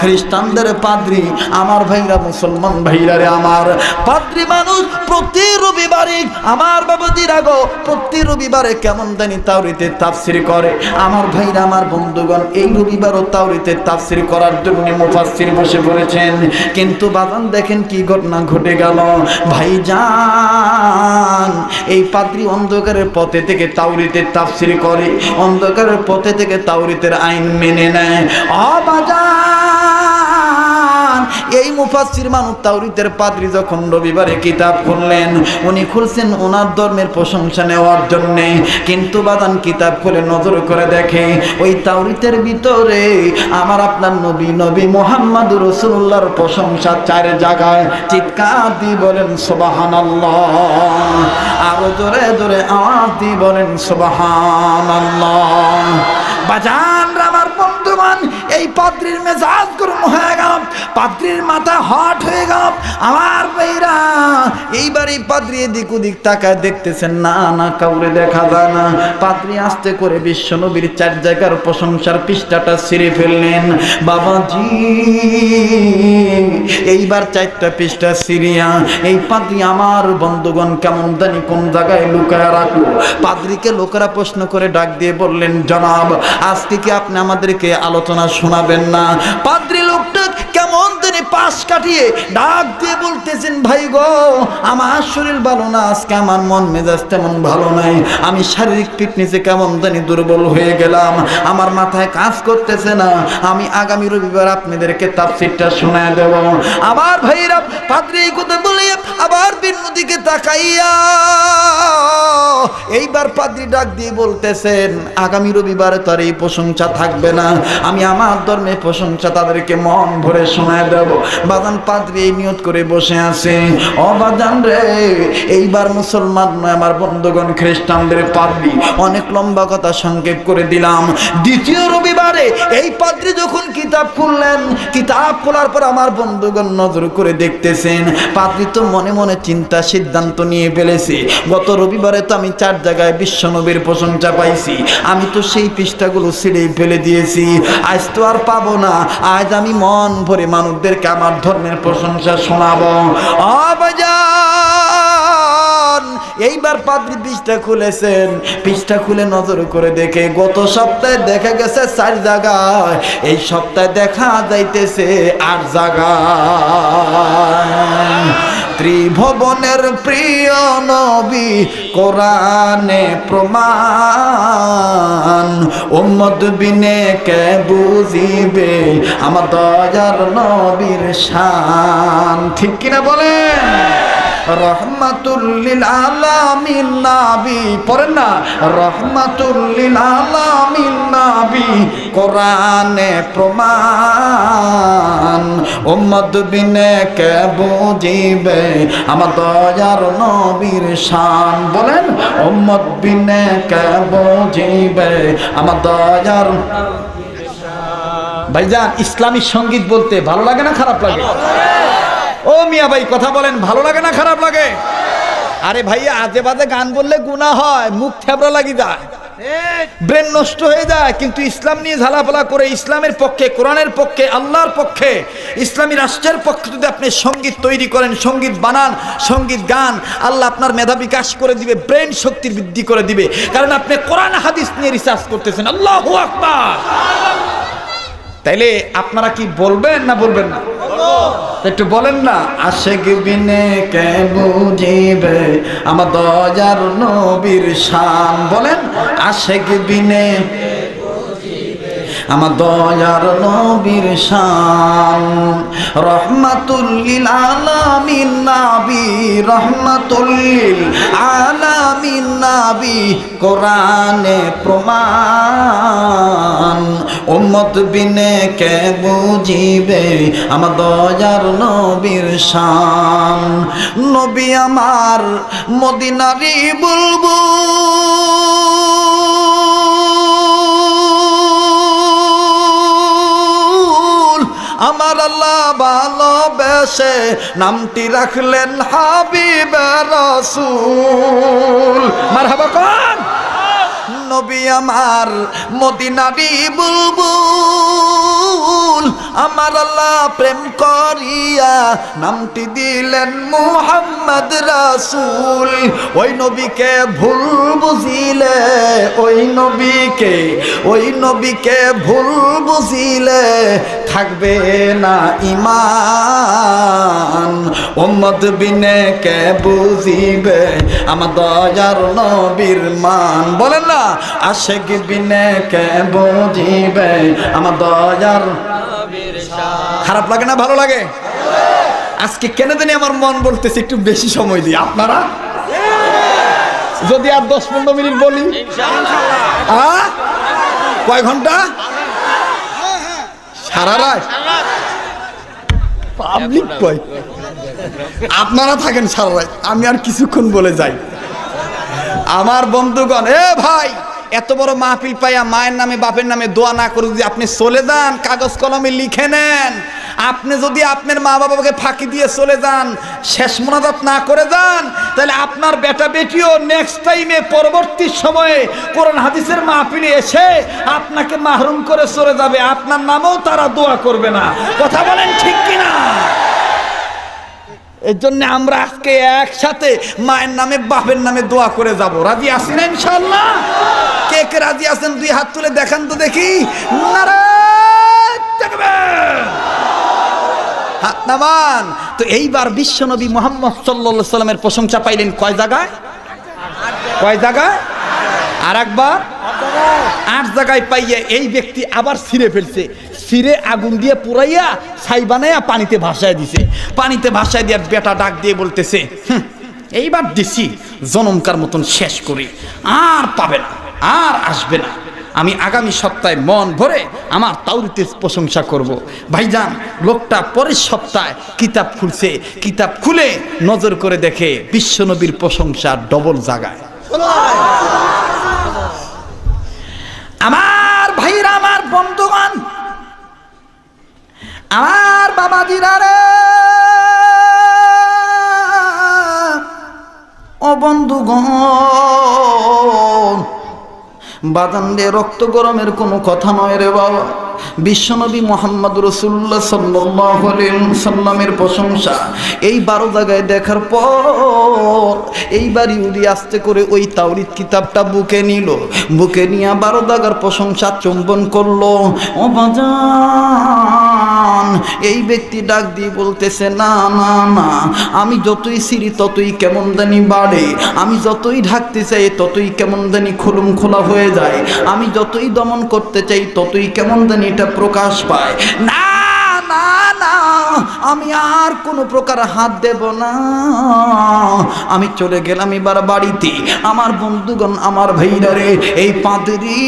খ্রিস্টানদের পাদ্রি, আমার ভাইরা মুসলমান ভাইরা রে আমার। পাদ্রি মানুষ, প্রতি রবিবারে, আমার বাবাজিরা গো প্রতি রবিবারে কেমন জানি তাওরিতে তাফসির করে। আমার ভাইরা, আমার বন্ধুগণ, এই রবিবারও তাওরিতে তাফসির করার জন্য মুফাসসির বসে পড়েছেন। কিন্তু বাদান দেখেন কি ঘটনা ঘটে গেল। ভাই যান এই পাদ্রি অন্ধকারের পথে থেকে তাওরিতে তাফসির করে। অন্ধকারের পথে থেকে তাওরিতের আইন মেনে নেয়। অবাজান এই মুফাসসির মানুষ তাওরিতের পাদ্রি যখন রবিবারে কিতাব খুললেন, উনি খুলছেন ওনার ধর্মের প্রশংসা নেওয়ার জন্যে। কিন্তু বাদান কিতাব খুলে নজর করে দেখে, ওই তাওরিতের ভিতরে আমার আপনার নবী নবী মোহাম্মদ রসুল্লাহর প্রশংসা চার জায়গায় চিৎকার দিয়ে বলেন সোবাহান আরও জোরে জোরে আওয়াজ দিয়ে বলেন সোবাহান বাজান এই পাত্রীর মেজাজ গরম হয়ে গেল পাত্রীর মাথা হট হয়ে গেল আমার বেইরা এইবার এই পাত্রী এদিক ওদিক তাকায় দেখতেছেন, না না, কাউরে দেখা যায় না। পাত্রী আস্তে করে বিশ্ব নবীর চার জায়গার প্রশংসার পৃষ্ঠাটা ছিঁড়ে ফেললেন। বাবাজি, এইবার চারটা পৃষ্ঠা সিরিয়া এই পাদ্রি আমার বন্ধুগণ কেমন জানি কোন জায়গায় লুকায় রাখল। পাদ্রিকে লোকেরা প্রশ্ন করে ডাক দিয়ে বললেন, জনাব, আজকে কি আপনি আমাদেরকে আলোচনা শোনাবেন না। পাদ্রি লোকটা কেমন জানি পাশ কাটিয়ে ডাক দিয়ে বলতেছেন, ভাই গো, আমার শরীর ভালো না, আজকে আমার মন মেজাজ তেমন ভালো নাই। আমি শারীরিক ফিটনেসে কেমন জানি দুর্বল হয়ে গেলাম। আমার মাথায় কাজ করতেছে না। আমি আগামী রবিবার আপনাদেরকে তাফসিরটা শোনায় দেব। আবার ভাইরা পাদ্রি এই কথা বলে আবার ভিন্ন দিকে তাকাইয়া এইবার পাদ্রি ডাক দিয়ে বলতেছেন, আগামী রবিবারে তার এই প্রশংসা থাকবে না। আমি আমার ধর্মে প্রশংসা তাদেরকে মন ভরে শোনায় দেব। বাজান পাদ্রি এই নিয়ত করে বসে আছে। অবাজান রে, এইবার মুসলমান নয়, আমার বন্ধুগণ খ্রিস্টানদের পাদ্রি। অনেক লম্বা কথা সংক্ষেপ করে দিলাম। দ্বিতীয় রবিবারে এই পাদ্রি যখন কিতাব খুললেন, কিতাব খোলার পর আমার বন্ধুগণ নজর করে দেখতেছেন, পাদ্রি তো মনে মনে চিন্তা সিদ্ধান্ত নিয়ে ফেলেছে। গত রবিবারে তো আমি চার জায়গায় বিশ্বনবীর প্রশংসা পাইছি। আমি তো সেই পৃষ্ঠাগুলো ছিঁড়ে ফেলে দিয়েছি। আজ তো আর পাবো না। আজ আমি মন ভরে মানুষদেরকে আমার ধর্মের প্রশংসা শোনাবো। এইবার পাদ্রি পৃষ্ঠা খুলেছেন। পৃষ্ঠা খুলে নজর করে দেখে গত সপ্তাহে দেখা গেছে চার জায়গায়। এই সপ্তাহে দেখা যাইতেছে আট জায়গায়। ত্রিভুবনের প্রিয় নবী কোরআনে প্রমাণ। উম্মত বিনে কে বুঝিবে আমার দয়ার নবীর শান। ঠিক কিনা বলেন? রহমাতুল্লিল আলামিন নাবি, পড়েন না? রহমাতুল্লিল আলামিন নাবি, কোরআনে প্রমাণ। উম্মত বিনে কে বুঝিবে? আমার দয়ার নবীর শান। বলেন, উম্মত বিনে কে বুঝিবে? আমার দয়ার ভাইজান, ইসলামী সংগীত বলতে ভালো লাগে না খারাপ লাগে? ও মিয়া ভাই, কথা বলেন, ভালো লাগে না খারাপ লাগে? আরে ভাইয়া, আজে বাজে গান বললে গুণা হয়, মুখ থেবড়া লাগি যায়। ব্রেন নষ্ট হয়ে যায়, কিন্তু ইসলাম নিয়ে ঝালাপালা করে, ইসলামের পক্ষে, কোরআনের পক্ষে, আল্লাহর পক্ষে, ইসলামী রাষ্ট্রের পক্ষে যদি আপনি সংগীত তৈরি করেন, সংগীত বানান, সংগীত গান, আল্লাহ আপনার মেধা বিকাশ করে দিবে, ব্রেন শক্তির বৃদ্ধি করে দিবে। কারণ আপনি কোরআন হাদিস নিয়ে রিসার্চ করতেছেন। আল্লাহ আকবার! তাইলে আপনারা কি বলবেন না বলবেন না? একটু বলেন না, আশেক বিনে কে বুঝিবে? আমার দয়ার নবীর শান বলেন, আশেক বিনে আমার দয়ার নবীর শান। রহমাতুল্লিল আলামিন রহমাতুল্লিল আলামিন নাবি, কোরআনে প্রমাণ। উম্মত বিনে কে বুঝিবে আমার দয়ার নবীর শান? নবী আমার মদিনারি বুলবুল। আমার আল্লাহ ভালোবেসে নামটি রাখলেন হাবিব রসুল। হব কন? নবী আমার মদিনারি বুলবুল। আমার আল্লাহ প্রেম করিয়া নামটি দিলেন মুহাম্মদ রাসূল। ওই নবীকে ভুল বুঝিলে, ওই নবীকে ওই নবীকে ভুল বুঝিলে থাকবে না ইমান উম্মত বিনে কে বুঝিবে? আমার দয়ার নবীর মান। বলেন না, আশেক বিনে কে বুঝিবে? আমার দয়ার খারাপ লাগে না, ভালো লাগে? আজকে কেন জানি আমার মন বলতেছে, একটু বেশি সময় দিই। আপনারা? যদি আর দশ পনেরো মিনিট বলি? কয় ঘণ্টা? সারা রাত? পাবলিক কয়? আপনারা থাকেন সারা রাত, আমি আর কিছুক্ষণ বলে যাই। আমার বন্ধুগণ, এ ভাই! এত বড় মাহফিল পাইয়া মায়ের নামে, বাপের নামে দোয়া না করে যদি আপনি চলে যান, কাগজ কলমে লিখে নেন। আপনি যদি আপনার মা বাবাকে ফাঁকি দিয়ে চলে যান, শেষ মোনাজাত না করে যান, তাহলে আপনার বেটা বেটিও নেক্সট টাইমে পরবর্তী সময়ে কোরআন হাদিসের মাহফিলে এসে আপনাকে মাহরুম করে চলে যাবে। আপনার নামেও তারা দোয়া করবে না। কথা বলেন ঠিক কিনা? এর জন্য আমরা আজকে একসাথে মায়ের নামে, বাপের নামে দোয়া করে যাব। রাজি আছি না ইনশাল্লাহ কে কে রাজি আছেন? দুই হাত তুলে দেখান তো দেখি। হাত নামান। তো এইবার বিশ্বনবী মোহাম্মদ সাল্লা সাল্লামের প্রশংসা পাইলেন কয় জায়গায়? কয় জায়গায়? আর একবার আট জায়গায় পাইয়া এই ব্যক্তি আবার ছিঁড়ে ফেলছে। ছিঁড়ে আগুন দিয়ে পুরাইয়া ছাই বানাইয়া পানিতে ভাসায় দিছে। পানিতে ভাসায় দিয়ে বেটা ডাক দিয়ে বলতেছে এইবার দিছি, জনমকার মতন শেষ করি। আর পাবে না, আর আসবে না। আমি আগামী সপ্তাহে মন ভরে আমার তাউরিতে প্রশংসা করব। ভাইজান, লোকটা পরের সপ্তাহে কিতাব খুলছে। কিতাব খুলে নজর করে দেখে বিশ্বনবীর প্রশংসা ডবল জাগায় আমার ভাইরা, আমার বন্ধুগণ আমার বাবাজিরা রে। ও বন্ধুগণ বাদান্ডে রক্ত গরমের কোনো কথা নয় রে বাবা। বিশ্বনবী মোহাম্মদ রসুল্লাহ সাল্লামের প্রশংসা এই বারো জায়গায় দেখার পর এইবার ইউরি আস্তে করে ওই তাওরিত কিতাবটা বুকে নিল। বুকে নিয়ে বারো জায়গার প্রশংসা চুম্বন করল। ও বাজান এই ব্যক্তি ডাক দিয়ে বলতেছে, না না না, আমি যতই সিঁড়ি ততই কেমন জানি বাড়ে। আমি যতই ঢাকতে চাই, ততই কেমন জানি খুলুম খোলা হয়ে যায়। আমি যতই দমন করতে চাই, ততই কেমন জানি এটা প্রকাশ পায়। না না না, আমি আর কোনো প্রকার হাত দেব না। আমি চলে গেলাম এবার বাড়িতে। আমার বন্ধুগণ, আমার ভাইরা রে, এই পাঁদরি,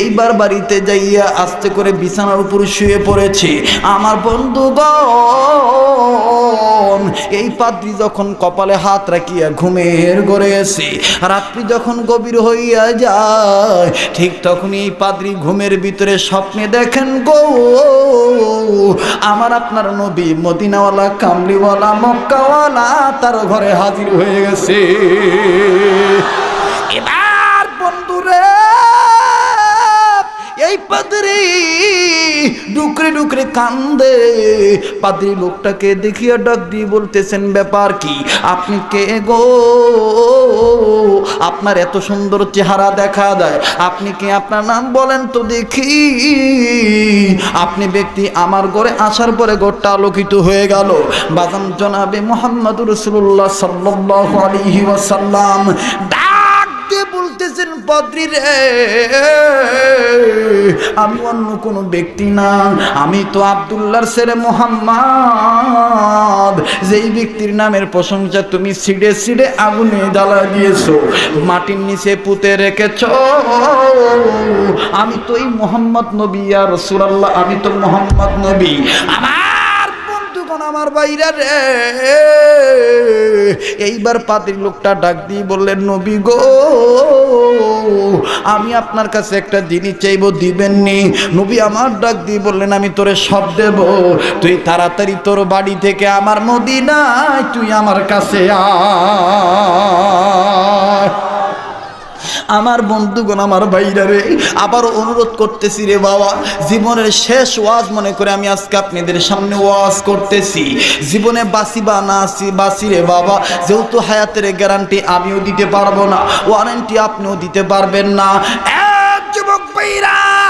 এইবার বাড়িতে যাইয়া আস্তে করে বিছানার উপর শুয়ে পড়েছে। আমার বন্ধুগণ, এই পাদ্রি যখন কপালে হাত রাখিয়া ঘুমের গড়ে এসে, রাত্রি যখন গভীর হইয়া যায়, ঠিক তখনই এই পাদ্রি ঘুমের ভিতরে স্বপ্নে দেখেন গো। আমার আপনার নবী মদিনাওয়ালা কামলিওয়ালা মক্কাওয়ালা তার ঘরে হাজির হয়ে গেছে। এবার এই পাদরি। ডুকরে ডুকরে কান্দে। পাদ্রি লোকটাকে দেখিয়া ডাক দিয়ে বলতেছেন, ব্যাপার কি? আপনি কে গো? আপনার এত সুন্দর চেহারা দেখা দেয়। আপনি কি আপনার নাম বলেন তো দেখি। আপনি ব্যক্তি আমার ঘরে আসার পরে ঘরটা আলোকিত হয়ে গেল। বাজান জনাবে মোহাম্মদ রসুল্লাহ সাল্লাহ আলহি ওয়াসাল্লাম। বলতেছেন পাদ্রি রে। আমি অন্য কোনো ব্যক্তি না। আমি তো আবদুল্লাহর ছেলে মোহাম্মদ। যেই ব্যক্তির নামের প্রশংসা তুমি ছিঁড়ে ছিঁড়ে আগুনে জ্বালা দিয়েছ, মাটির নিচে পুঁতে রেখেছ। আমি তো এই মোহাম্মদ নবী আর রসুলাল্লাহ, আমি তো মোহাম্মদ নবী। আমার আমার বাইরা রে। এইবার পাতির লোকটা ডাক দিয়ে বললেন নবী গো, আমি আপনার কাছে একটা জিনিস চাইব, দিবেননি? নবী আমার ডাক দিয়ে বললেন, আমি তোরে সব দেব। তুই তাড়াতাড়ি তোর বাড়ি থেকে আমার মদিনায় তুই আমার কাছে আয়। আমার বন্ধুগণ, আমার ভাইরা রে আবার অনুরোধ করতেছি রে বাবা, জীবনের শেষ ওয়াজ মনে করে আমি আজকে আপনাদের সামনে ওয়াজ করতেছি। জীবনে বাসি বা না আসি বাসি রে বাবা, যেহেতু হায়াতের গ্যারান্টি আমিও দিতে পারব না ওয়ারেন্টি আপনিও দিতে পারবেন না। এক যুবক ভাইরা!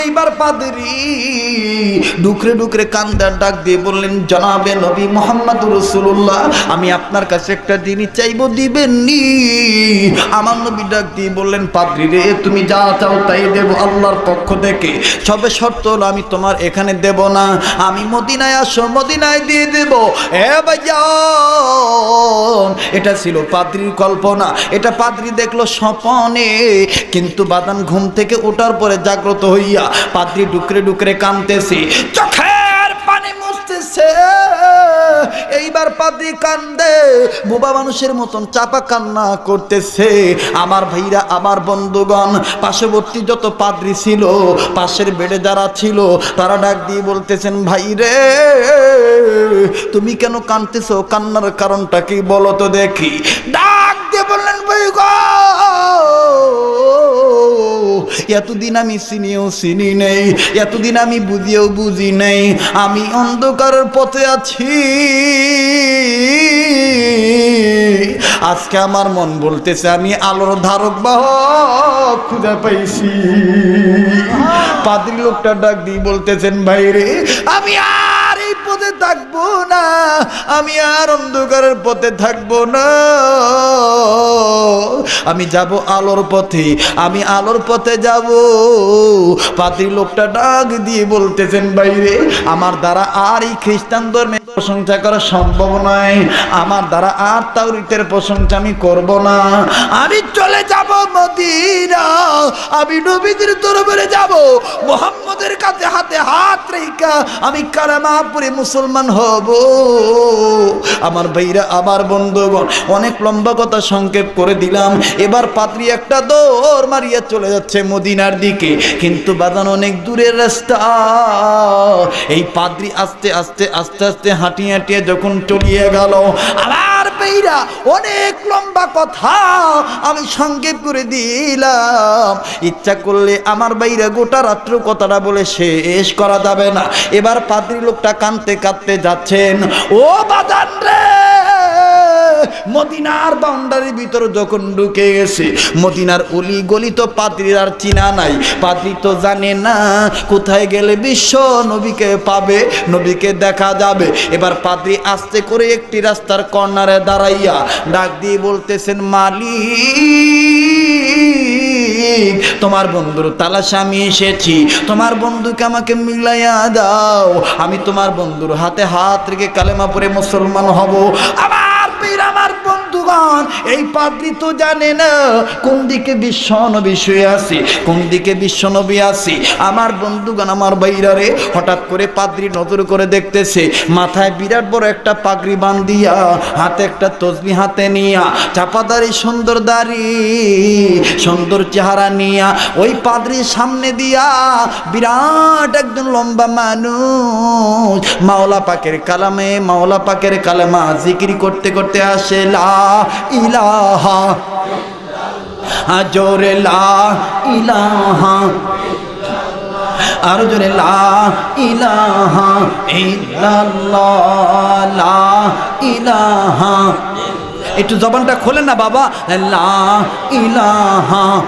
এইবার পাদরি। ডুকরে ডুকরে কান্দার ডাক দিয়ে বললেন, জনাবে নবী মোহাম্মদ রসুল্লাহ আমি আপনার কাছে একটা জিনিস চাইব দিবেন নি আমার নবী ডাক দিয়ে বললেন, পাদরি রে, তুমি যা চাও তাই দেব আল্লাহর পক্ষ থেকে। সবে শর্ত হলো আমি তোমার এখানে দেব না। আমি মদিনায় আসো, মদিনায় দিয়ে দেব। এ ভাইজান, এটা ছিল পাদ্রির কল্পনা। এটা পাদ্রি দেখল স্বপনে, কিন্তু বাদান ঘুম থেকে ওঠার পরে জাগ্রত হইয়া পাদ্রি ডুকরে ডুকরে কানতেছে, চোখের পানি মুছতেছে। এইবার পাদ্রি কান্দে, বোবা মানুষের মতন চাপা কান্না করতেছে। আমার ভাইরা, আমার বন্ধুগণ, পার্শ্ববর্তী যত পাদ্রি ছিল, পাশের বেডে যারা ছিল, তারা ডাক দিয়ে বলতেছেন, ভাই রে, তুমি কেন কানতেছো? কান্নার কারণটা কি বলো তো দেখি। ডাক দিয়ে বললেন, ভাই গো এতদিন আমি চিনিও চিনি নেই, এতদিন আমি বুঝিও বুঝি নেই, আমি অন্ধকারের পথে আছি। আজকে আমার মন বলতেছে, আমি আলোর ধারক বাহক খুঁজে পাইছি। পাদ্রী লোকটা ডাক দিয়ে বলতেছেন, ভাইরে, আমি থাকব না, আমি আর অন্ধকারের পথে থাকব না। আমি যাব আলোর পথে, আমি আলোর পথে যাব। পাতি লোকটা ডাক দিয়ে বলতেছেন, বাইরে, আমার দ্বারা আর এই খ্রিস্টান ধর্মে প্রশংসা করা সম্ভব নয়। আমার দ্বারা আর তাওরিতের প্রশংসা আমি করব না। আমি চলে যাব মদিনা। আমি নবীদের দরবারে যাব, মোহাম্মদের কাছে হাতে হাত রেখা আমি কালামা পরে মুসলমান হব। আমার ভাইরা, আমার বন্ধুগণ, অনেক লম্বা কথা সংক্ষেপ করে দিলাম। এবার পাত্রী একটা দৌড় মারিয়া চলে যাচ্ছে মদিনার দিকে। কিন্তু বাদান অনেক দূরের রাস্তা। এই পাদ্রি আস্তে আস্তে আস্তে আস্তে হাঁটিয়ে হাঁটিয়ে যখন চলিয়ে গেল আমার বেইরা অনেক লম্বা কথা আমি সংক্ষেপ করে দিলাম। ইচ্ছা করলে আমার বাইরা গোটা রাত্র কথাটা বলে শেষ করা যাবে না। এবার পাদ্রি লোকটা কানতে কাঁদতে যাচ্ছেন, ও বাদান রে! মদিনার বাউন্ডারির ভিতরে যখন ঢুকে গেছে, মদিনার অলি গলি তো পাত্রীর আর চিনা নাই। তো জানে না কোথায় গেলে বিশ্ব নবীকে পাবে, নবীকে দেখা যাবে। এবার করে একটি রাস্তার কর্নারে দাঁড়াইয়া ডাক দিয়ে বলতেছেন তোমার বন্ধুর তালাশে আমি এসেছি। তোমার বন্ধুকে আমাকে মিলাইয়া দাও। আমি তোমার বন্ধুর হাতে হাত রেখে কালেমা পরে মুসলমান হব। বন্ধুগণ এই পাদ্রি তো জানে না কোন দিকে বিশ্ব নবী শুয়ে আছে, কোন দিকে বিশ্ব নবী আছে। আমার বন্ধুগণ, আমার বাইরারে হঠাৎ করে পাদ্রি নজর করে দেখতেছে, মাথায় বিরাট বড় একটা পাগড়ি বান্ধিয়া, হাতে একটা তসবি হাতে নিয়া, চাপাদারি, সুন্দর দাড়ি, সুন্দর চেহারা নিয়া, ওই পাদ্রির সামনে দিয়া বিরাট একজন লম্বা মানুষ, মাওলা পাকের কালামে, মাওলা পাকের কালামা জিকির করতে করতে আসে, লা ইলাহা। জোরে লা ইলাহা। আর জোরে লা ইলাহা ইল্লাল্লাহ। লা ইলাহা। একটু জবানটা খোলেন না বাবা। লা ইলাহা।